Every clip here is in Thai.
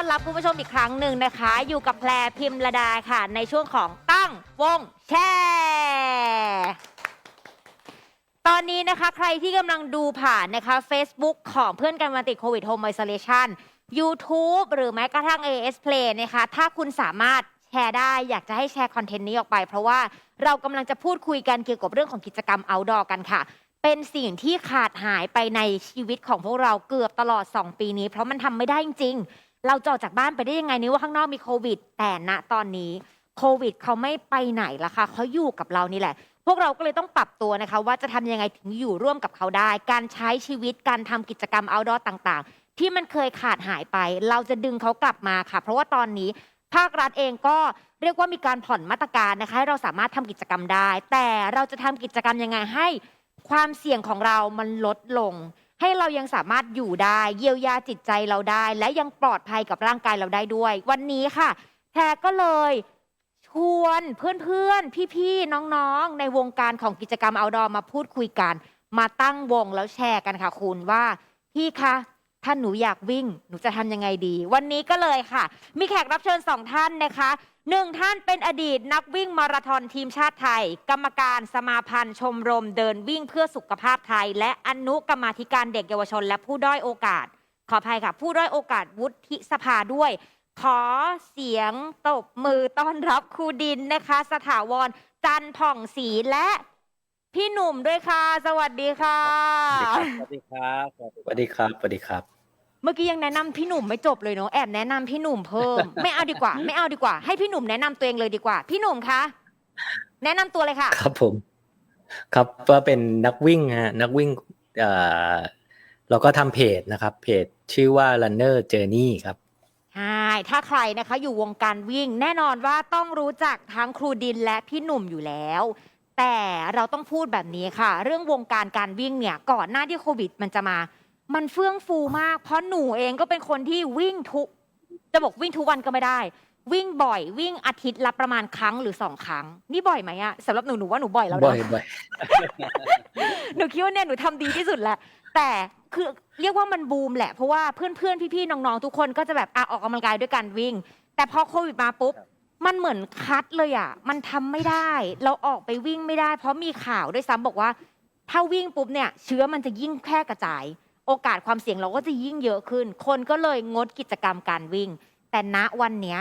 อนรับคุณผู้ชมอีกครั้งหนึ่งนะคะ อยู่กับแพรพิมระดาค่ะ ในช่วงของตั้งวงแชร์ตอนนี้นะคะ ใครที่กำลังดูผ่านนะคะ Facebook ของเพื่อนกันวันติดโควิด Home Isolation YouTube หรือแม้กระทั่ง AS Play นะคะ ถ้าคุณสามารถแชร์ได้อยากจะให้แชร์คอนเทนต์นี้ออกไป เพราะว่าเรากำลังจะพูดคุยกันเกี่ยวกับเรื่องของกิจกรรม outdoor กันค่ะ เป็นสิ่งที่ขาดหายไปในชีวิตของพวกเราเกือบตลอด 2 ปีนี้ เพราะมันทำไม่ได้จริงๆ เราจะออกจากบ้านไปได้ยังไงนี่ว่าข้างนอกมีโควิด แต่ณตอนนี้โควิดเขาไม่ไปไหนละค่ะเขาอยู่กับเรานี่แหละ พวกเราก็เลยต้องปรับตัวนะคะ ว่าจะทำยังไงถึงอยู่ร่วมกับเขาได้ การใช้ชีวิตการทำกิจกรรม outdoor ต่างๆ ที่มันเคยขาดหายไป เราจะดึงเขากลับมาค่ะ เพราะว่าตอนนี้ภาครัฐเองก็เรียกว่ามีการผ่อนมาตรการนะคะให้เราสามารถทำกิจกรรมได้ แต่เราจะทำกิจกรรมยังไงให้ ความเสี่ยงของเรามันลดลง ให้เรายังสามารถอยู่ได้ เยียวยาจิตใจเราได้ และยังปลอดภัยกับร่างกายเราได้ด้วย วันนี้ค่ะแพรก็เลยชวนเพื่อนๆ พี่ๆ น้องๆ ในวงการของกิจกรรม outdoor มาพูดคุยกัน มาตั้งวงแล้วแชร์กันค่ะคุณว่า พี่คะถ้าหนูอยากวิ่ง หนูจะทำยังไงดี วันนี้ก็เลยค่ะ มีแขกรับเชิญสองท่านนะคะ หนึ่งท่านเป็นอดีตนักวิ่งมาราธอนทีมชาติไทย กรรมการสมาพันธ์ชมรมเดินวิ่งเพื่อสุขภาพไทย และอนุกรรมาธิการเด็กเยาวชน และผู้ด้อยโอกาส ขออภัยค่ะ ผู้ด้อยโอกาสวุฒิสภาด้วย ขอเสียงตบมือต้อนรับครูดินนะคะ สถาวร จันทร์ผ่องศรีและพี่หนุ่มด้วยค่ะ สวัสดีค่ะ สวัสดีครับ สวัสดีสวัสดีครับ สวัสดีครับ เมื่อกี้ยังแนะนำพี่หนุ่มไม่จบเลยเนาะแอบแนะนำพี่หนุ่มเพิ่ม ไม่เอาดีกว่า ไม่เอาดีกว่า ให้พี่หนุ่มแนะนำตัวเองเลยดีกว่า พี่หนุ่มคะแนะนำตัวเลยค่ะ ครับผม ครับว่าเป็นนักวิ่งฮะนักวิ่งเอ่อเราก็ทำเพจนะครับ เพจชื่อว่า runner journey ครับ ใช่ถ้าใครนะคะอยู่วงการวิ่งแน่นอนว่าต้องรู้จักทั้งครูดินและพี่หนุ่มอยู่แล้ว แต่เราต้องพูดแบบนี้ค่ะ เรื่องวงการการวิ่งเนี่ยก่อนหน้าที่โควิดมันจะมา มันเฟื่องฟูมาก เพราะหนูเองก็เป็นคนที่วิ่งทุกจะบอกวิ่งทุกวันก็ไม่ได้ วิ่งบ่อยวิ่งอาทิตย์ละประมาณครั้งหรือสองครั้ง นี่บ่อยไหมอะสำหรับหนูหนูว่าหนูบ่อยแล้วนะบ่อยบ่อยหนูคิดว่าเนี่ยหนูทำดีที่สุดแหละ แต่คือเรียกว่ามันบูมแหละ เพราะว่าเพื่อนๆพี่ๆน้องๆทุกคนก็จะแบบอะออกกำลังกายด้วยการวิ่ง แต่พอโควิดมาปุ๊บมันเหมือนคัดเลยอะมันทำไม่ได้ เราออกไปวิ่งไม่ได้ เพราะมีข่าวด้วยซ้ำบอกว่า ถ้าวิ่งปุ๊บเนี่ย เชื้อมันจะยิ่งแพร่กระจาย โอกาสความเสี่ยงเราก็จะยิ่งเยอะขึ้น คนก็เลยงดกิจกรรมการวิ่ง แต่ณวันเนี้ย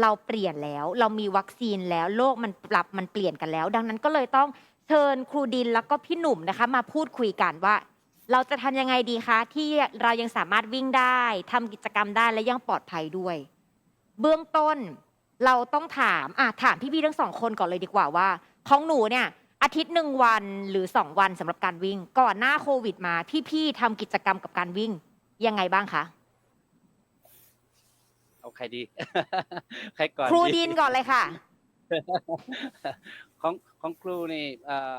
เราเปลี่ยนแล้วเรามีวัคซีนแล้วโลกมันปรับมันเปลี่ยนกันแล้ว ดังนั้นก็เลยต้องเชิญครูดินแล้วก็พี่หนุ่มนะคะ มาพูดคุยกันว่า เราจะทำยังไงดีคะ ที่เรายังสามารถวิ่งได้ทำกิจกรรมได้และยังปลอดภัยด้วย เบื้องต้นเราต้องถามอะถามพี่ๆทั้งสองคนก่อนเลยดีกว่าว่า ของหนูเนี่ย อาทิตย์หนึ่งวันหรือสองวันสำหรับการวิ่ง ก่อนหน้าโควิดมา พี่ๆทำกิจกรรมกับการวิ่งยังไงบ้างคะเอาใครดี ใครก่อนครูดินก่อนเลยค่ะ ของของครูนี่เอ่อ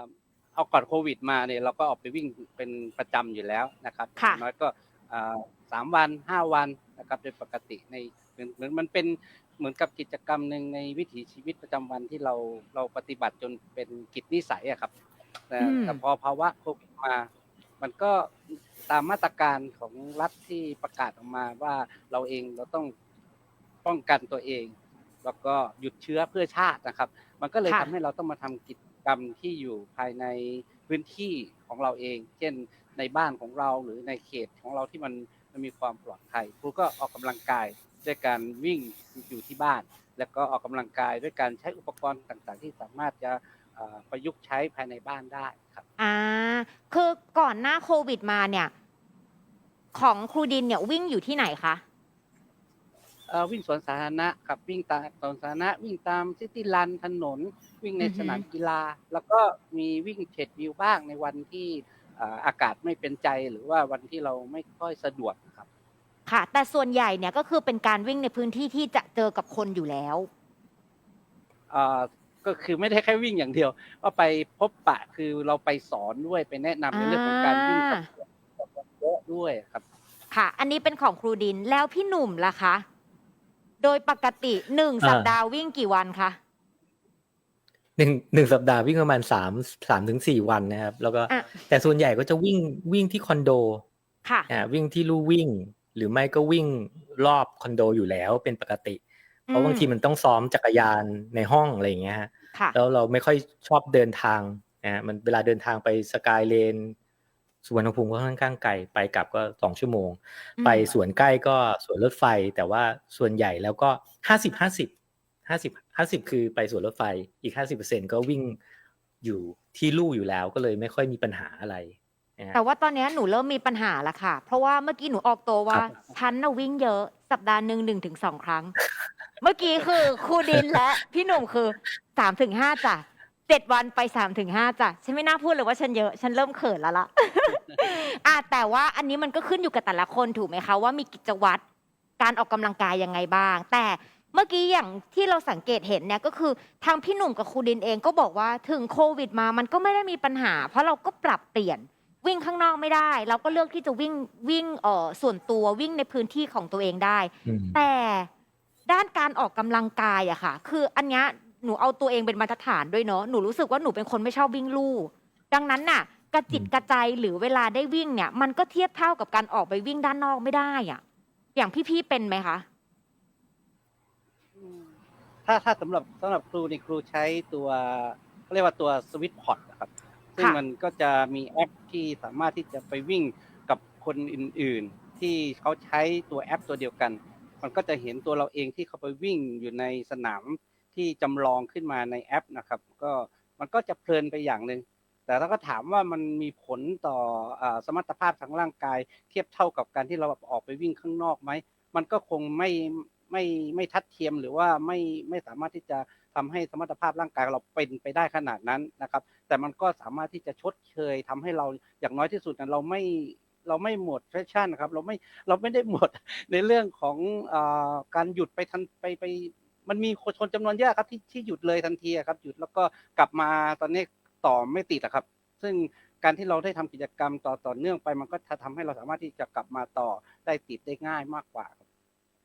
เอาก่อนโควิดมาเนี่ยเราก็ออกไปวิ่งเป็นประจำอยู่แล้วนะครับค่ะอย่างน้อยก็เอ่อสามวันห้าวันนะครับโดยปกติในเหมือนเหมือนมันเป็น เหมือนกับกิจกรรมหนึ่งในวิถีชีวิตประจำวันที่เราเราปฏิบัติจนเป็นกิจนิสัยอะครับแต่อืมแต่พอภาวะโควิดมา มันก็ตามมาตรการของรัฐที่ประกาศออกมาว่าเราเองเราต้องป้องกันตัวเอง แล้วก็หยุดเชื้อเพื่อชาตินะครับ มันก็เลยค่ะทำให้เราต้องมาทำกิจกรรมที่อยู่ภายในพื้นที่ของเราเอง เช่นในบ้านของเราหรือในเขตของเราที่มันมันมีความปลอดภัยครูก็ออกกำลังกาย ด้วยการวิ่งอยู่ที่บ้าน แล้วก็ออกกำลังกายด้วยการใช้อุปกรณ์ต่างๆ ที่สามารถจะเอ่อประยุกต์ใช้ภายในบ้านได้ครับอ่าคือก่อนหน้าโควิดมาเนี่ย ของครูดินเนี่ยวิ่งอยู่ที่ไหนคะเอ่อวิ่งสวนสาธารณะครับวิ่งตามสวนสาธารณะวิ่งตามซิตี้รันถนน วิ่งในอือฮึสนามกีฬา แล้วก็มีวิ่งเฉดวิวบ้างในวันที่เอ่ออากาศไม่เป็นใจหรือว่าวันที่เราไม่ค่อยสะดวกครับ ค่ะ แต่ส่วนใหญ่เนี่ยก็คือเป็นการวิ่งในพื้นที่ที่จะเจอกับคนอยู่แล้วเอ่อก็คือไม่ได้แค่วิ่งอย่างเดียว ก็ไปพบปะคือเราไปสอนด้วยไปแนะนำในเรื่องของการวิ่งกับคนเยอะด้วยครับ ค่ะ อันนี้เป็นของครูดินแล้วพี่หนุ่มล่ะคะ โดยปกติหนึ่งอ่าสัปดาห์วิ่งกี่วันคะหนึ่งหนึ่งสัปดาห์วิ่งประมาณสามสามถึงสี่วันนะครับ แล้วก็อะแต่ส่วนใหญ่ก็จะวิ่งวิ่งที่คอนโดค่ะอ่าวิ่งที่ลู่วิ่ง หรือไม่ก็วิ่งรอบคอนโดอยู่แล้วเป็นปกติ เพราะอืมบางทีมันต้องซ้อมจักรยานในห้องอะไรอย่างเงี้ยฮะค่ะแล้วเราไม่ค่อยชอบเดินทางนะฮะมันเวลาเดินทางไปสกายเลนสุวรรณภูมิก็ค่อนข้างไกลไปกลับก็สองชั่วโมงอืมไปสวนใกล้ก็สวนรถไฟ แต่ว่าส่วนใหญ่แล้วก็ห้าสิบห้าสิบห้าสิบห้าสิบคือไปสวนรถไฟอีกห้าสิบเปอร์เซ็นก็วิ่งอยู่ที่ลู่อยู่แล้วก็เลยไม่ค่อยมีปัญหาอะไร นะฮะ แต่ว่าตอนเนี้ยหนูเริ่มมีปัญหาละค่ะ เพราะว่าเมื่อกี้หนูออกตัวว่าครับ ฉันน่ะวิ่งเยอะสัปดาห์หนึ่งหนึ่งถึงสองครั้ง เมื่อกี้คือครูดินและพี่หนุ่มคือสามถึงห้าจ้ะเจ็ดวันไปสามถึงห้าจ้ะฉันไม่น่าพูดเลยว่าฉันเยอะ ฉันเริ่มเขินแล้วล่ะอะแต่ว่าอันนี้มันก็ขึ้นอยู่กับแต่ละคนถูกไหมคะว่ามีกิจวัตรการออกกำลังกายยังไงบ้าง แต่เมื่อกี้อย่างที่เราสังเกตเห็นเนี่ยก็คือทางพี่หนุ่มกับครูดินเองก็บอกว่าถึงโควิดมามันก็ไม่ได้มีปัญหา เพราะเราก็ปรับเปลี่ยน วิ่งข้างนอกไม่ได้ เราก็เลือกที่จะวิ่งวิ่งเอ่อส่วนตัววิ่งในพื้นที่ของตัวเองได้ อืม แต่ด้านการออกกำลังกายอะค่ะ คืออันเนี้ยหนูเอาตัวเองเป็นมาตรฐานด้วยเนาะหนูรู้สึกว่าหนูเป็นคนไม่ชอบวิ่งลู่ดังนั้นน่ะ กระจิตอืมกระใจหรือเวลาได้วิ่งเนี่ย มันก็เทียบเท่ากับการออกไปวิ่งด้านนอกไม่ได้อะอย่างพี่ๆเป็นไหมคะ ถ้าถ้าสำหรับสำหรับครูนี่ครูใช้ตัวเขาเรียกว่าตัวสวิตพอตนะครับ ซึ่งมันก็จะมีแอปที่สามารถที่จะไปวิ่งกับคนอื่นๆ ที่เขาใช้ตัวแอปตัวเดียวกัน มันก็จะเห็นตัวเราเองที่เขาไปวิ่งอยู่ในสนามที่จำลองขึ้นมาในแอปนะครับ ก็มันก็จะเพลินไปอย่างหนึ่งแต่เราก็ถามว่ามันมีผลต่ออสมรรถภาพทางร่างกาย เทียบเท่ากับการที่เราออกไปวิ่งข้างนอกไหมมันก็คงไม่ไม่ไม่ทัดเทียมหรือว่าไม่ไม่สามารถที่จะทำให้สมรรถภาพร่างกายเราเป็นไปได้ขนาดนั้นนะครับ มันก็สามารถที่จะชดเชยทำให้เราอย่างน้อยที่สุดนะเราไม่เราไม่หมดแฟชั่นนะครับ เราไม่เราไม่ได้หมดในเรื่องของอาการหยุดไปทันไปไป มันมีคนจำนวนเยอะครับที่ที่หยุดเลยทันทีอะครับหยุดแล้วก็กลับมาตอนนี้ต่อไม่ติดอะครับ ซึ่งการที่เราได้ทำกิจกรรมต่อต่อเนื่องไป มันก็จะทำให้เราสามารถที่จะกลับมาต่อได้ติดได้ง่ายมากกว่าครับ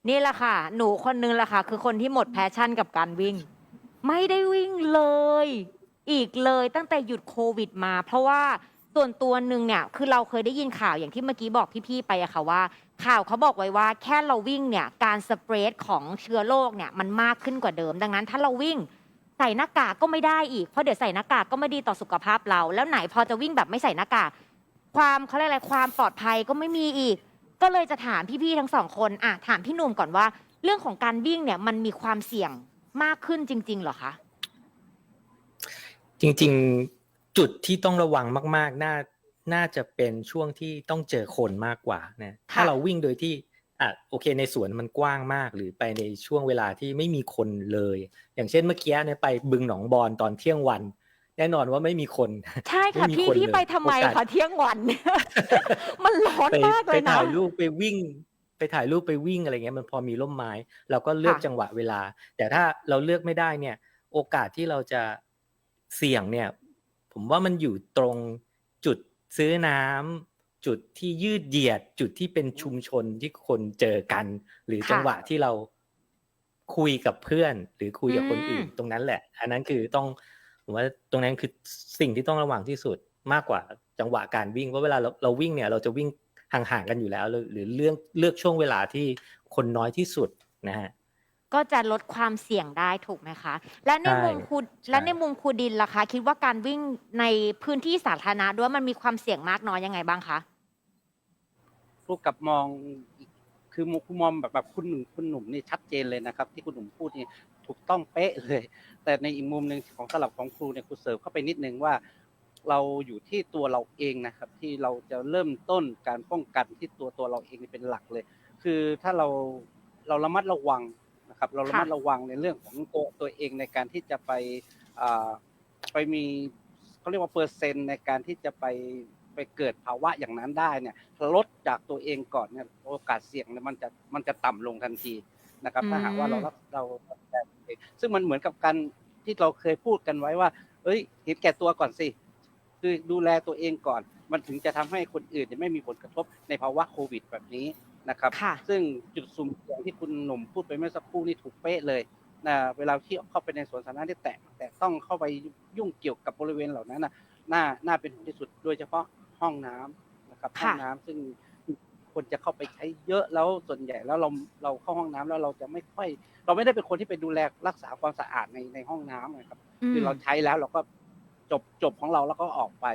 นี่แหละค่ะ หนูคนนึงแหละค่ะ คือคนที่หมดแพชชั่นกับการวิ่ง ไม่ได้วิ่งเลย อีกเลยตั้งแต่หยุดโควิดมา เพราะว่าส่วนตัวหนึ่งเนี่ยคือเราเคยได้ยินข่าวอย่างที่เมื่อกี้บอกพี่ๆไปอะค่ะว่า ข่าวเขาบอกไว้ว่าแค่เราวิ่งเนี่ยการสเปรดของเชื้อโรคเนี่ยมันมากขึ้นกว่าเดิม ดังนั้นถ้าเราวิ่งใส่หน้ากากก็ไม่ได้อีกเพราะเดี๋ยวใส่หน้ากากก็ไม่ดีต่อสุขภาพเรา แล้วไหนพอจะวิ่งแบบไม่ใส่หน้ากากความเขาเรียกอะไรความปลอดภัยก็ไม่มีอีก ก็เลยจะถามพี่ๆทั้งสองคนอะถามพี่หนุ่มก่อนว่า เรื่องของการวิ่งเนี่ยมันมีความเสี่ยงมากขึ้นจริง ๆ เหรอคะ จริง ๆ จุดที่ต้องระวังมาก ๆ น่า น่าจะเป็นช่วงที่ต้องเจอคนมากกว่านะ ถ้าเราวิ่งโดยที่อะโอเค ในสวนมันกว้างมาก หรือไปในช่วงเวลาที่ไม่มีคนเลย อย่างเช่นเมื่อกี้เนี่ยไปบึงหนองบอนตอนเที่ยงวัน แน่นอนว่าไม่มีคน ใช่ค่ะไม่มีพี่คนพี่เลยไปทำไมโอกาสคะเที่ยงวัน มันร้อนไปมากเลไปยนะถ่ายรูปไปวิ่งไปถ่ายรูปไปวิ่งอะไรเงี้ยมันพอมีร่มไม้ เราก็เลือกค่ะจังหวะเวลา แต่ถ้าเราเลือกไม่ได้เนี่ย โอกาสที่เราจะ เสี่ยงเนี่ย ผมว่ามันอยู่ตรงจุดซื้อน้ำจุดที่ยืดเหยียด จุดที่เป็นชุมชนที่คนเจอกัน หรือค่ะจังหวะที่เราคุยกับเพื่อน หรือคุยกับคนอืมอื่นตรงนั้นแหละ อันนั้นคือต้องผมว่าตรงนั้นคือสิ่งที่ต้องระวังที่สุดมากกว่าจังหวะการวิ่งเพราะเวลาเราเราวิ่งเนี่ย เราจะวิ่งห่างๆกันอยู่แล้ว หรือหรือเลือกเลือกช่วงเวลาที่คนน้อยที่สุดนะฮะ ก็จะลดความเสี่ยงได้ถูกไหมคะ และในใช่มุมครูใช่และในมุมครูดินล่ะคะ คิดว่าการวิ่งในพื้นที่สาธารณะด้วยมันมีความเสี่ยงมากน้อยยังไงบ้างคะครูกลับมองอีกคือครูมองแบบแบบคุณหนุ่มคุณหนุ่มนี่ชัดเจนเลยนะครับ ที่คุณหนุ่มพูดนี่ถูกต้องเป๊ะเลย แต่ในอีกมุมหนึ่งของสลับของครูเนี่ยครูเสริมเข้าไปนิดนึงว่า เราอยู่ที่ตัวเราเองนะครับ ที่เราจะเริ่มต้นการป้องกันที่ตัวตัวเราเองเป็นหลักเลย คือถ้าเราเราระมัดระวัง นะครับเราระมัดระวังในเรื่องของตัวตัวเองในการที่จะไปอ่าไปมีเขาเรียกว่าเปอร์เซ็นต์ในการที่จะไปไปเกิดภาวะอย่างนั้นได้เนี่ยลดจากตัวเองก่อนเนี่ยโอกาสเสี่ยงเนี่ยมันจะมันจะต่ำลงทันทีนะครับถ้าหากว่าเรารักเราเราดูแลตัวเองซึ่งมันเหมือนกับการที่เราเคยพูดกันไว้ว่า เอ้ย เห็นแก่ตัวก่อนสิ คือดูแลตัวเองก่อน มันถึงจะทำให้คนอื่นเนี่ยไม่มีผลกระทบในภาวะโควิดแบบนี้ นะครับค่ะซึ่งจุดสุ่มเสี่ยงที่คุณหนุ่มพูดไปเมื่อสักครู่นี่ถูกเป๊ะเลยนะเวลาที่เข้าไปในสวนสาธารณะที่แตะแต่ต้องเข้าไปยุ่งเกี่ยวกับบริเวณเหล่านั้นนะน่าน่าเป็นห่วงที่สุดโดยเฉพาะห้องน้ำนะครับห้ค่ะองน้ำซึ่งคนจะเข้าไปใช้เยอะแล้วส่วนใหญ่แล้วเราเราเข้าห้องน้ำแล้วเราจะไม่ค่อย เราไม่ได้เป็นคนที่ไปดูแลรักษาความสะอาดในในห้องน้ำนะครับ คือเราใช้แล้วเราก็จบจบของเราแล้วก็ออกไป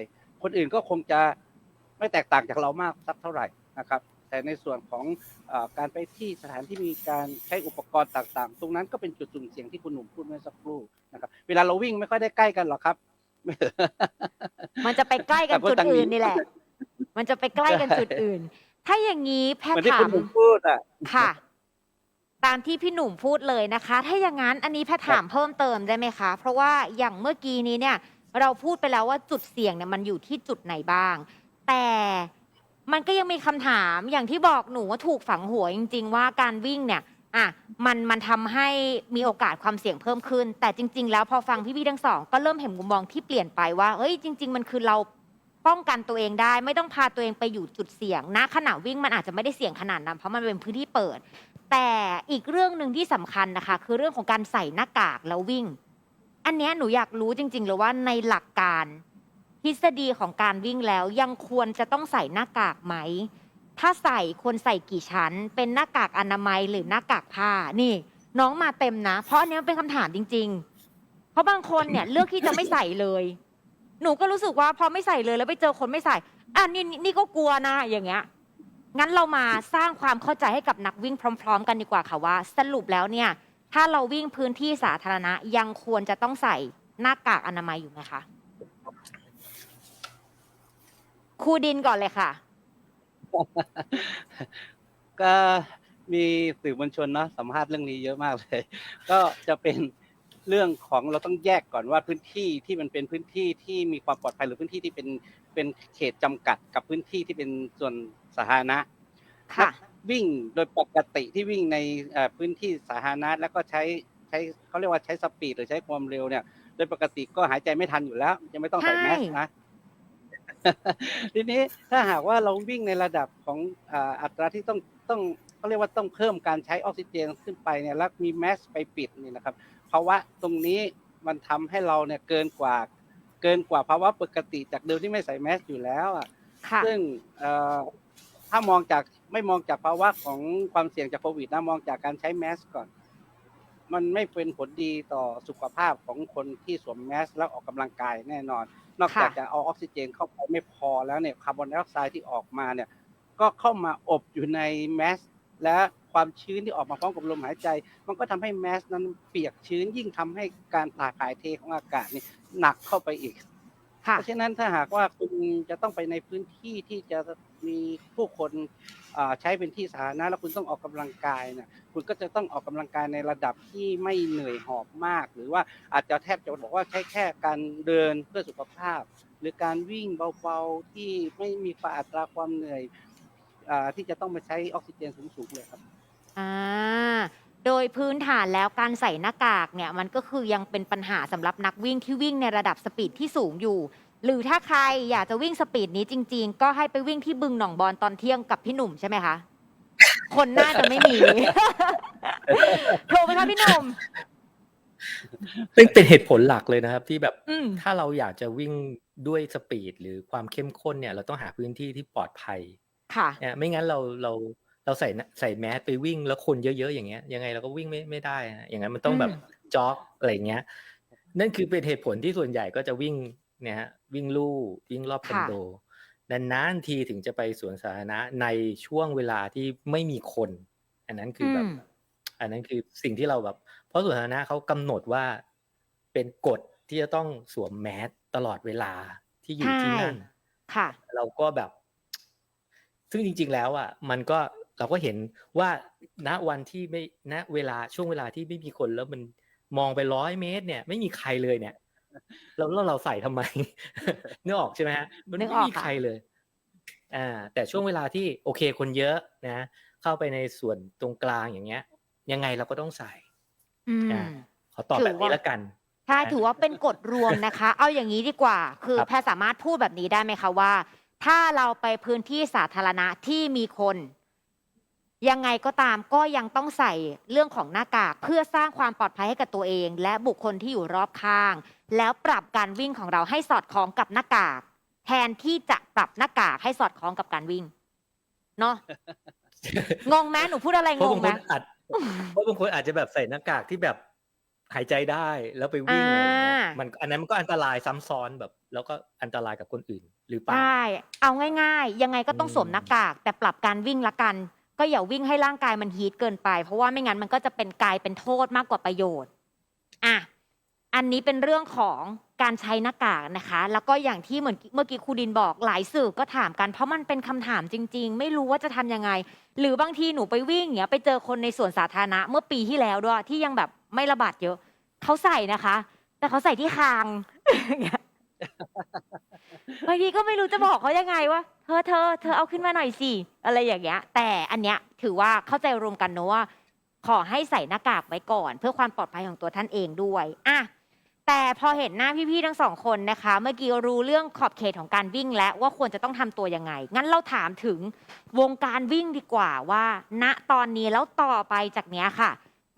คนอื่นก็คงจะไม่แตกต่างจากเรามากสักเท่าไหร่นะครับ แต่ในส่วนของเออการไปที่สถานที่มีการใช้อุปกรณ์ต่างๆ ตรงนั้นก็เป็นจุดสุ่มเสี่ยงที่คุณหนุ่มพูดเมื่อสักครู่นะครับ เวลาเราวิ่งไม่ค่อยได้ใกล้กันหรอกครับ มันจะไปใกล้กันแต่เพื่จุอดตั้งนี้อื่นนี่แหละ มันจะไปใกล้กันใช่จุดอื่น ถ้าอย่างนี้แพเหทมือนย์ที่ถาคุณมหนุ่มพูดอะค่ะตามที่พี่หนุ่มพูดเลยนะคะ ถ้าอย่างนั้นอันนี้แพทย์ถามเพิ่มเติมได้ไหมคะ เพราะว่าอย่างเมื่อกี้นี้เนี่ย เราพูดไปแล้วว่าจุดเสี่ยงเนี่ยมันอยู่ที่จุดไหนบ้าง แต่ มันก็ยังมีคำถามอย่างที่บอกหนูว่าถูกฝังหัวจริง ๆ ว่าการวิ่งเนี่ยอะมันมันทำให้มีโอกาสความเสี่ยงเพิ่มขึ้น แต่จริง ๆ แล้วพอฟังพี่ๆทั้งสอง ก็เริ่มเห็นมุมมองที่เปลี่ยนไปว่าเฮ้ยจริง ๆ มันคือเราป้องกันตัวเองได้ ไม่ต้องพาตัวเองไปอยู่จุดเสี่ยงณขณะวิ่งมันอาจจะไม่ได้เสี่ยงขนาดนั้นเพราะมันเป็นพื้นที่เปิด แต่อีกเรื่องหนึ่งที่สำคัญนะคะ คือเรื่องของการใส่หน้ากากแล้ววิ่ง อันเนี้ยหนูอยากรู้จริง ๆ เลยว่าในหลักการ ฤษฎีของการวิ่งแล้วยังควรจะต้องใส่หน้ากากไหม ถ้าใส่ควรใส่กี่ชั้น เป็นหน้ากากอนามัยหรือหน้ากากผ้านี่ น้องมาเต็มนะ เพราะอันเนี้ยเป็นคำถามจริง ๆ เพราะบางคนเนี่ย เลือกที่จะไม่ใส่เลย หนูก็รู้สึกว่าพอไม่ใส่เลยแล้วไปเจอคนไม่ใส่อะนี่นี่นี่ก็กลัวนะอย่างเงี้ย งั้นเรามาสร้างความเข้าใจให้กับนักวิ่งพร้อม ๆ กันดีกว่าค่ะว่า สรุปแล้วเนี่ย ถ้าเราวิ่งพื้นที่สาธารณะยังควรจะต้องใส่หน้ากากอนามัยอยู่ไหมคะ ครูดินก่อนเลยค่ะ ก็มีสื่อมวลชนเนาะสัมภาษณ์เรื่องนี้เยอะมากเลย ก็จะเป็นเรื่องของเราต้องแยกก่อนว่าพื้นที่ที่มันเป็นพื้นที่ที่มีความปลอดภัยหรือพื้นที่ที่เป็นเป็นเขตจำกัดกับพื้นที่ที่เป็นส่วนสาธารณะค่ะวิ่งโดยปกติที่วิ่งในเอ่อพื้นที่สาธารณะแล้วก็ใช้ใช้เขาเรียกว่าใช้สปีดหรือใช้ความเร็วเนี่ย โดยปกติก็หายใจไม่ทันอยู่แล้วยังไม่ต้องใส่ใช่แมสนะ ทีนี้ถ้าหากว่าเราวิ่งในระดับของอ่าอัตราที่ต้องต้องเขาเรียกว่าต้องเพิ่มการใช้ออกซิเจนขึ้นไปเนี่ยแล้วมีแมสไปปิดนี่นะครับภาวะตรงนี้มันทำให้เราเนี่ยเกินกว่าเกินกว่าภาวะปกติจากเดิมที่ไม่ใส่แมสอยู่แล้วอะค่ะซึ่งเอ่อถ้ามองจากไม่มองจากภาวะของความเสี่ยงจากโควิดนะมองจากการใช้แมสก่อน มันไม่เป็นผลดีต่อสุขภาพของคนที่สวมแมสแล้วออกกำลังกายแน่นอน นอกจากค่ะจะเอาออกซิเจนเข้าไปไม่พอแล้วเนี่ยคาร์บอนไดออกไซด์ที่ออกมาเนี่ยก็เข้ามาอบอยู่ในแมสและความชื้นที่ออกมาพร้อมกับลมหายใจ มันก็ทำให้แมสนั้นเปียกชื้นยิ่งทำให้การถ่ายถ่ายเทของอากาศนี่หนักเข้าไปอีกค่ะเพราะฉะนั้นถ้าหากว่าคุณจะต้องไปในพื้นที่ที่จะมีผู้คนอ่า ใช้เป็นที่สาธารณะแล้วคุณต้องออกกำลังกายนะคุณก็จะต้องออกกำลังกายในระดับที่ไม่เหนื่อยหอบมาก หรือว่าอาจจะแทบจะบอกว่าใช้แค่การเดินเพื่อสุขภาพ หรือการวิ่งเบาๆที่ไม่มีควาอัตราความเหนื่อยอที่จะต้องมาใช้ออกซิเจนสูงๆเลยครับอ่าโดยพื้นฐานแล้วการใส่หน้ากากเนี่ยมันก็คือยังเป็นปัญหาสำหรับนักวิ่งที่วิ่งในระดับสปีดที่สูงอยู่ หรือถ้าใครอยากจะวิ่งสปีดนี้จริง ๆ ก็ให้ไปวิ่งที่บึงหนองบอนตอนเที่ยงกับพี่หนุ่มใช่ไหมคะ คนน่าจะไม่มีถูกไหมคะพี่หนุ่มซึ่งเป็นเหตุผลหลักเลยนะครับ ที่แบบอืมถ้าเราอยากจะวิ่งด้วยสปีดหรือความเข้มข้นเนี่ย เราต้องหาพื้นที่ที่ปลอดภัย ค่ะเนี่ยไม่งั้นเราเราเราใส่หน้าใส่แมสไปวิ่งแล้วคนเยอะๆอย่างเงี้ย ยังไงเราก็วิ่งไม่ไม่ได้นะอย่างนั้นมันต้องแบบอืมจ็อกอะไรเงี้ย นั่นคือเป็นเหตุผลที่ส่วนใหญ่ก็จะวิ่ง เนี่ยฮะวิ่งลู่วิ่งรอบคอนโดนานๆทีถึงจะไปสวนสาธารณะในช่วงเวลาที่ไม่มีคน อันนั้นคือแบบอืมอันนั้นคือสิ่งที่เราแบบ เพราะสวนสาธารณะเขากำหนดว่าเป็นกฎที่จะต้องสวมแมสตลอดเวลาที่อยู่ที่นั่นค่ะ เราก็แบบ ซึ่งจริง ๆ แล้วอะมันก็เราก็เห็นว่าณวันที่ไม่ณเวลาช่วงเวลาที่ไม่มีคนแล้วมันมองไปร้อยเมตร เนี่ย ไม่มีใครเลยเนี่ย แล้วแล้วเราใส่ทำไมนึกออกใช่ไหมฮะมันนึกอไม่อกมีค่ะใครเลยอ่าแต่ช่วงเวลาที่โอเคคนเยอะนะ เข้าไปในส่วนตรงกลางอย่างเงี้ย ยังไงเราก็ต้องใส่อืมอ่าขอตอบถือแบบนี้ว่าแล้วกันใช่ถือว่าเป็นกฎรวมนะคะ เอาอย่างนี้ดีกว่า คือครับแพรสามารถพูดแบบนี้ได้ไหมคะว่า ถ้าเราไปพื้นที่สาธารณะที่มีคน ยังไงก็ตามก็ยังต้องใส่เรื่องของหน้ากาก เพื่อสร้างความปลอดภัยให้กับตัวเอง และบุคคลที่อยู่รอบข้าง แล้วปรับการวิ่งของเราให้สอดคล้องกับหน้ากาก แทนที่จะปรับหน้ากากให้สอดคล้องกับการวิ่งเนาะงงไหมหนูพูดอะไรเพราะงบางงไหคมนอาจเพราะบางคนอาจจะแบบใส่หน้ากากที่แบบหายใจได้แล้วไปวิ่งอะไรอย่างเงี้ยอ่ามัมันอันนั้นมันก็อันตรายซ้ำซ้อนแบบ แล้วก็อันตรายกับคนอื่น หรือเปล่าใช่เอาง่าย ๆ ยังไงก็ต้องอืมสวมหน้ากาก แต่ปรับการวิ่งละกัน ก็อย่าวิ่งให้ร่างกายมันฮีทเกินไป เพราะว่าไม่งั้นมันก็จะเป็นกลายเป็นโทษมากกว่าประโยชน์อะอันนี้เป็นเรื่องของการใช้หน้ากากนะคะ แล้วก็อย่างที่เหมือนเมื่อกี้ครูดินบอกหลายสื่อก็ถามกัน เพราะมันเป็นคำถามจริง ๆ ไม่รู้ว่าจะทำยังไง หรือบางทีหนูไปวิ่งเนี้ยไปเจอคนในสวนสาธารณะเมื่อปีที่แล้วด้วยที่ยังแบบไม่ระบาดเยอะเขาใส่นะคะ แต่เขาใส่ที่คางบางทีก็ไม่รู้จะบอกเขายังไงว่า เธอเธอเธอเอาขึ้นมาหน่อยสิอะไรอย่างเงี้ย แต่อันเนี้ยถือว่าเข้าใจรวมกันเนอะว่า ขอให้ใส่หน้ากากไว้ก่อน เพื่อความปลอดภัยของตัวท่านเองด้วยอะแต่พอเห็นหน้าพี่ๆทั้งสองคนนะคะ เมื่อกี้รู้เรื่องขอบเขตของการวิ่งและว่าควรจะต้องทำตัวยังไง งั้นเราถามถึงวงการวิ่งดีกว่าว่า ณตอนนี้แล้วต่อไปจากเนี้ยค่ะ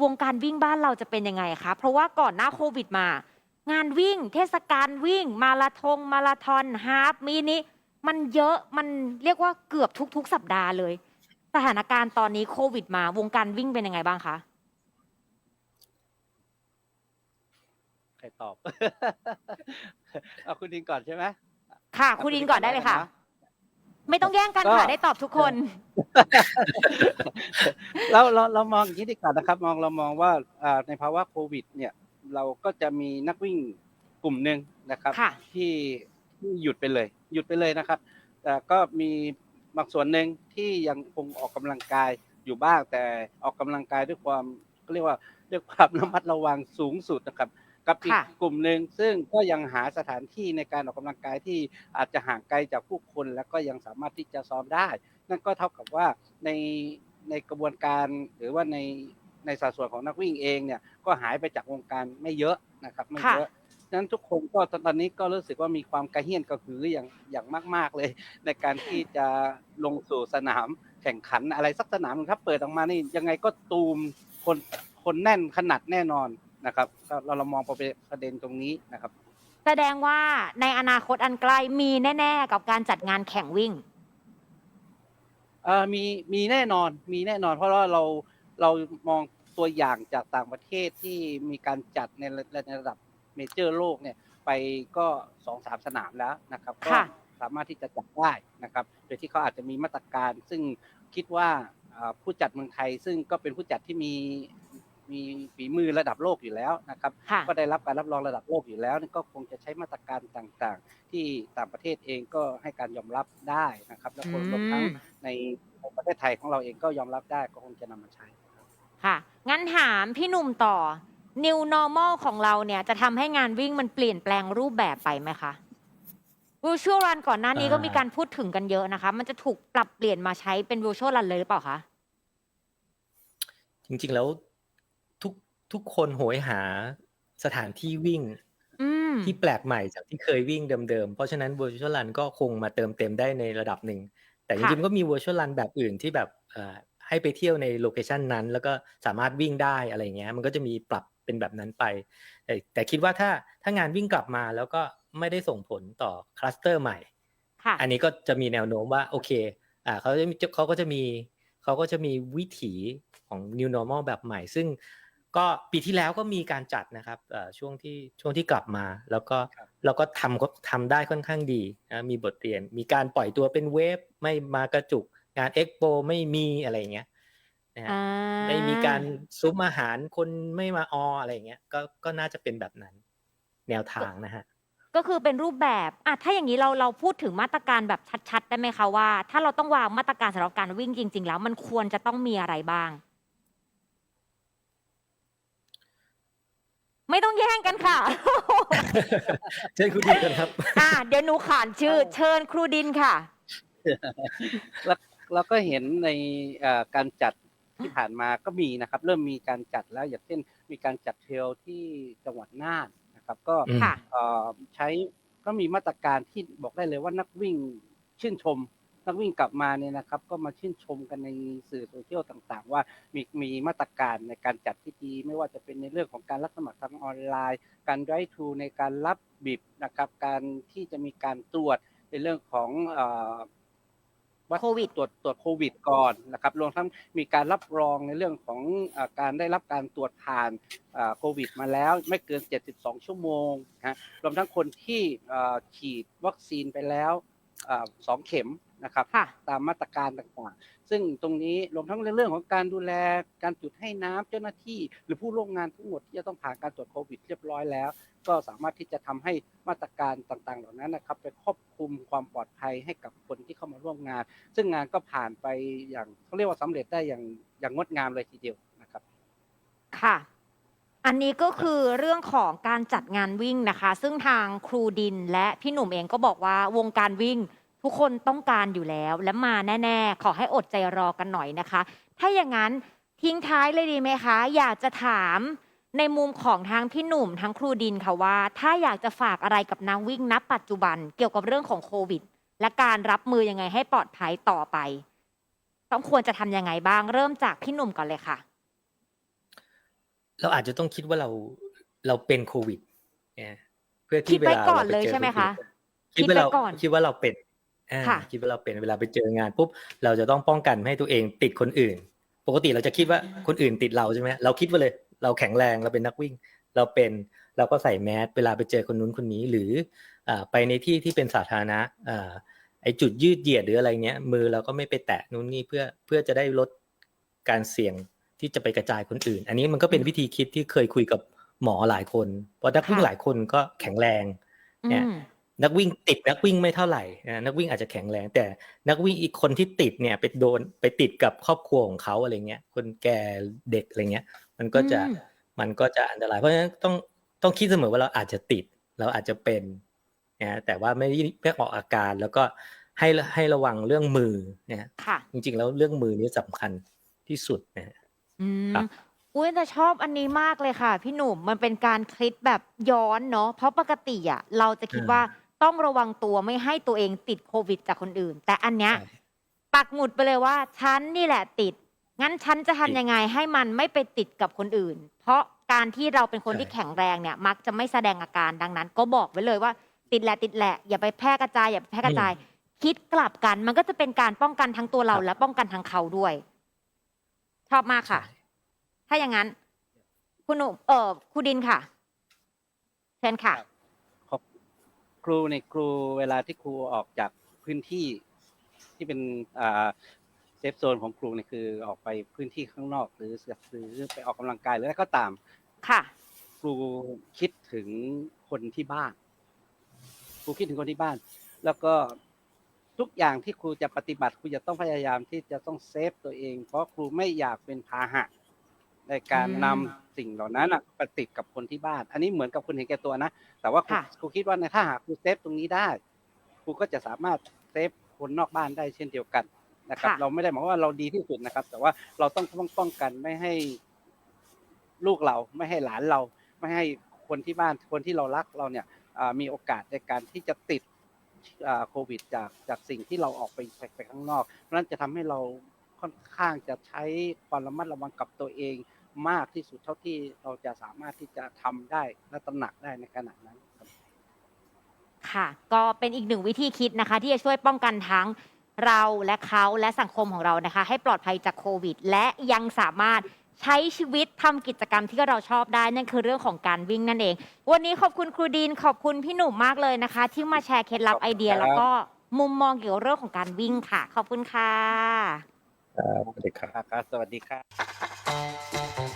วงการวิ่งบ้านเราจะเป็นยังไงคะเพราะว่าก่อนหน้าโควิดมา งานวิ่ง เทศกาลวิ่ง มาราธงมาราธอนฮาฟมินิ มันเยอะมันเรียกว่าเกือบทุก ๆ สัปดาห์เลย สถานการณ์ตอนนี้โควิดมาวงการวิ่งเป็นยังไงบ้างคะใครตอบ เอาคุณดินก่อนใช่ไหมค่ะเอาคุณดินก่อนได้เลยค่ะนะไม่ต้องแย่งกันค่ะก็ได้ตอบทุกคน เราเราเรามองอย่างนี้ดีกว่านะครับ มองเรามองว่าอ่าในภาวะโควิด เนี่ย เราก็จะมีนักวิ่งกลุ่มหนึ่งนะครับค่ะที่ที่ หยุดไปเลย หยุดไปเลยนะครับแต่ก็มีบางส่วนหนึ่งที่ยังคงออกกำลังกายอยู่บ้าง แต่ออกกำลังกายด้วยความก็เรียกว่าด้วยความระมัดระวังสูงสุดนะครับกับอีกค่ะกลุ่มหนึ่งซึ่งก็ยังหาสถานที่ในการออกกำลังกายที่อาจจะห่างไกลจากผู้คน แล้วก็ยังสามารถที่จะซ้อมได้ นั่นก็เท่ากับว่าในในกระบวนการหรือว่าในในสัดส่วนของนักวิ่งเองเนี่ยก็หายไปจากวงการไม่เยอะนะครับไม่เยอะ ฉะนั้นทุกคนก็ตอนนี้ก็รู้สึกว่ามีความกระเฮี้ยนกระหืออย่างอย่างมาก ๆเลย ในการที่จะลงสู่สนามแข่งขันอะไรสักสนามหนึ่งครับ เปิดออกมานี่ยังไงก็ตูมคนคนแน่นขนาดแน่นอนนะครับก็เราเรามองประเด็นตรงนี้นะครับ แสดงว่าในอนาคตอันใกล้มีแน่ ๆ กับการจัดงานแข่งวิ่งเอ่อมีมีแน่นอนมีแน่นอน เพราะว่าเราเรามองตัวอย่างจากต่างประเทศที่มีการจัดในระในระดับ เมเจอร์โลกเนี่ยไปก็สองสามสนามแล้วนะครับก็ค่ะสามารถที่จะจัดได้นะครับ โดยที่เขาอาจจะมีมาตรการ ซึ่งคิดว่าอ่าผู้จัดเมืองไทย ซึ่งก็เป็นผู้จัดที่มีมีฝีมือระดับโลกอยู่แล้วนะครับค่ะก็ได้รับการรับรองระดับโลกอยู่แล้วนี่ก็คงจะใช้มาตรการต่างๆ ที่ต่างประเทศเองก็ให้การยอมรับได้นะครับ แล้วก็รวมทั้งอืมในในประเทศไทยของเราเองก็ยอมรับได้ก็คงจะนำมาใช้ครับค่ะงั้นถามพี่หนุ่มต่อ New Normal ของเราเนี่ยจะทำให้งานวิ่งมันเปลี่ยนแปลงรูปแบบไปไหมคะ Virtual Run ก่อนหน้านี้ก็อ่ามีมีการพูดถึงกันเยอะนะคะ มันจะถูกปรับเปลี่ยนมาใช้เป็น Virtual Run เลยหรือเปล่าคะ จริงๆแล้วทุกทุกคนโหยหาสถานที่วิ่งอืม ที่แปลกใหม่จากที่เคยวิ่งเดิมๆ เพราะฉะนั้น Virtual Run ก็คงมาเติมเต็มได้ในระดับหนึ่ง แต่จค่ะริงๆมันก็มี Virtual Run แบบอื่นที่แบบเอ่อให้ไปเที่ยวในโลเคชันนั้น แล้วก็สามารถวิ่งได้อะไรอย่างเงี้ย มันก็จะมีปรับ เป็นแบบนั้นไปแต่แต่คิดว่าถ้าถ้างานวิ่งกลับมาแล้วก็ไม่ได้ส่งผลต่อคลัสเตอร์ใหม่ค่ะอันนี้ก็จะมีแนวโน้มว่าโอเคอ่าเขาจะมีเขาก็จะมีเขาก็จะมีวิถีของ new normal แบบใหม่ ซึ่งก็ปีที่แล้วก็มีการจัดนะครับเอ่อช่วงที่ช่วงที่กลับมา แล้วก็ครับแล้วก็ทำก็ทำได้ค่อนข้างดีนะมีบทเรียน มีการปล่อยตัวเป็นเวฟไม่มากระจุกงานเอ็กโปไม่มีอะไรอย่างเงี้ย นะฮะอ่าไม่มีการซุ้มอาหารคนไม่มาออะไรอย่างเงี้ยก็ก็น่าจะเป็นแบบนั้น แนวทางนะฮะก็คือเป็นรูปแบบอะถ้าอย่างนี้เราเราพูดถึงมาตรการแบบชัด ๆ ได้ไหมคะว่า ถ้าเราต้องวางมาตรการสำหรับการวิ่งจริง ๆ แล้วมันควรจะต้องมีอะไรบ้าง ไม่ต้องแย่งกันค่ะ เชิญคุณดีกันครับ อะเดี๋ยวหนูขานชื่อ เชิญครูดินค่ะ แล้วเราก็เห็นในเอ่อการจัด ที่ผ่านมาก็มีนะครับ เริ่มมีการจัดแล้วอย่างเช่นมีการจัดเทรลที่จังหวัดน่านนะครับ ก็อืมค่ะเอ่อใช้ก็มีมาตรการที่บอกได้เลยว่านักวิ่งชื่นชม นักวิ่งกลับมาเนี่ยนะครับ ก็มาชื่นชมกันในสื่อโซเชียลต่าง ๆ ว่ามีมีมาตรการในการจัดที่ดีไม่ว่าจะเป็นในเรื่องของการรับสมัครทางออนไลน์ การไดรฟ์ทูในการรับบิบนะครับ การที่จะมีการตรวจในเรื่องของเอ่อ วัดโควิดตรวจตรวจโควิดก่อนนะครับรวมทั้งมีการรับรองในเรื่องของอาการได้รับการตรวจผ่านอ่าโควิด มาแล้วไม่เกิน 72 ชั่วโมงนะรวมทั้งคนที่อ่าฉีดวัคซีนไปแล้วอ่าสองเข็มนะครับค่ะตามมาตรการต่างๆ ซึ่งตรงนี้รวมทั้งเรื่องของการดูแลการจุดให้น้ำเจ้าหน้าที่ หรือผู้ร่วมงานทั้งหมดที่จะต้องผ่านการตรวจโควิดเรียบร้อยแล้ว ก็สามารถที่จะทำให้มาตรการต่าง ๆ เหล่านั้นนะครับไปครอบคลุมความปลอดภัยให้กับคนที่เข้ามาร่วมงาน ซึ่งงานก็ผ่านไปอย่างเขาเรียกว่าสำเร็จได้อย่างอย่างงดงามเลยทีเดียวนะครับ ค่ะอันนี้ก็คือเรื่องของการจัดงานวิ่งนะคะ ซึ่งทางครูดินและพี่หนุ่มเองก็บอกว่าวงการวิ่ง ทุกคนต้องการอยู่แล้ว และมาแน่ ๆ ขอให้อดใจรอกันหน่อยนะคะ ถ้าอย่างนั้นทิ้งท้ายเลยดีไหมคะ อยากจะถามในมุมของทางพี่หนุ่มทั้งครูดินค่ะว่า ถ้าอยากจะฝากอะไรกับนักวิ่งนับปัจจุบันเกี่ยวกับเรื่องของโควิด และการรับมือยังไงให้ปลอดภัยต่อไป ต้องควรจะทำยังไงบ้าง เริ่มจากพี่หนุ่มก่อนเลยค่ะ เราอาจจะต้องคิดว่าเราเราเป็นโควิดเนี่ยเพื่อคิที่ดเวไว้ลาก่อนราปเลยจใช่ไหมนคะคิดว่าเราคิดไว้ก่อนคิดว่าเราเป็นอ่า ค่ะคิดว่าเราเป็นเวลาไปเจองานปุ๊บเราจะต้องป้องกันไม่ให้ตัวเองติดคนอื่น ปกติเราจะคิดว่าคนอื่นติดเราใช่ไหมเราคิดว่าเลย เราแข็งแรงเราเป็นนักวิ่ง เราเป็นเราก็ใส่แมสเวลาไปเจอคนนู้นคนนี้หรืออ่าไปในที่ที่เป็นสาธารณะอ่าไอจุดยืดเหยียดหรืออะไรเงี้ย มือเราก็ไม่ไปแตะนู่นนี่เพื่อเพื่อจะได้ลดการเสี่ยงที่จะไปกระจายคนอื่น อันนี้มันก็เป็นวิธีคิดที่เคยคุยกับหมอหลายคนเพราะนักวิ่งค่ะหลายคนก็แข็งแรงเนี่ยอืม นักวิ่งติดนักวิ่งไม่เท่าไหร่นะนักวิ่งอาจจะแข็งแรง แต่นักวิ่งอีกคนที่ติดเนี่ยไปโดนไปติดกับครอบครัวของเขาอะไรเงี้ย คนแก่เด็กอะไรเงี้ย มันก็จะอืมมันก็จะอันตรายเพราะฉะนั้นต้องต้องคิดเสมอว่าเราอาจจะติดเราอาจจะเป็นนะแต่ว่าไม่ได้ไม่ออกอาการแล้วก็ให้ให้ระวังเรื่องมือนะค่ะ จริงๆ แล้วเรื่องมือนี่สำคัญที่สุดนะอืมครับอุ้ยแต่ชอบอันนี้มากเลยค่ะ พี่หนุ่มมันเป็นการคลิปแบบย้อนเนาะเพราะปกติอะเราจะคิดว่า ต้องระวังตัวไม่ให้ตัวเองติดโควิดจากคนอื่น แต่อันเนี้ยใช่ ปักหมุดไปเลยว่าฉันนี่แหละติด งั้นฉันจะทำติดยังไงให้มันไม่ไปติดกับคนอื่น เพราะการที่เราเป็นคนใช่ ที่แข็งแรงเนี่ย มักจะไม่แสดงอาการดังนั้น ก็บอกไว้เลยว่าติดแหละติดแหละ อย่าไปแพร่กระจายอย่าไปแพร่กระจาย คิดกลับกัน มันก็จะเป็นการป้องกันทั้งตัวเราครับและป้องกันทั้งเขาด้วย ชอบมากค่ะ ถ้าอย่างนั้น คุณหนุ่มเออครูดินค่ะ เชิญค่ะขอบ ครูในครูเวลาที่ครูออกจากพื้นที่ที่เป็นอ่าเซฟโซนของครูเนี่ยคือออกไปพื้นที่ข้างนอกหรือหรือไปออกกำลังกายหรืออะไรก็ตาม ค่ะ ครูคิดถึงคนที่บ้าน ครูคิดถึงคนที่บ้าน แล้วก็ทุกอย่างที่ครูจะปฏิบัติครูจะต้องพยายามที่จะต้องเซฟตัวเอง เพราะครูไม่อยากเป็นพาหะ ในการอืมนำสิ่งเหล่านั้นอะไปติดกับคนที่บ้าน อันนี้เหมือนกับคุณเห็นแก่ตัวนะ แต่ว่าครูค่ะ ครูคิดว่าในถ้าหากครูเซฟตรงนี้ได้ครูก็จะสามารถเซฟคนนอกบ้านได้เช่นเดียวกันนะครับ ค่ะ เราไม่ได้หมายว่าเราดีที่สุดนะครับ แต่ว่าเราต้องต้องป้องกันไม่ให้ลูกเราไม่ให้หลานเรา ไม่ให้คนที่บ้านคนที่เรารักเราเนี่ยอ่ามีโอกาสในการที่จะติดอ่าโควิดจากจากสิ่งที่เราออกไปไปไปข้างนอกเพราะฉะนั้นจะทำให้เราค่อนข้างจะใช้ความระมัดระวังกับตัวเอง มากที่สุดเท่าที่เราจะสามารถที่จะทำได้และตระหนักได้ในขณะนั้นครับค่ะ ก็เป็นอีกหนึ่งวิธีคิดนะคะ ที่จะช่วยป้องกันทั้งเราและเขาและสังคมของเรานะคะ ให้ปลอดภัยจากโควิด และยังสามารถใช้ชีวิตทำกิจกรรมที่เราชอบได้นั่นคือเรื่องของการวิ่งนั่นเอง วันนี้ขอบคุณครูดีนขอบคุณพี่หนุ่มมากเลยนะคะ ที่มาแชร์เคล็ดลับขอบคุณไอเดียครับแล้วก็มุมมองเกี่ยวกับเรื่องของการวิ่งค่ะ ขอบคุณค่ะครับสวัสดีครับครับสวัสดีครับ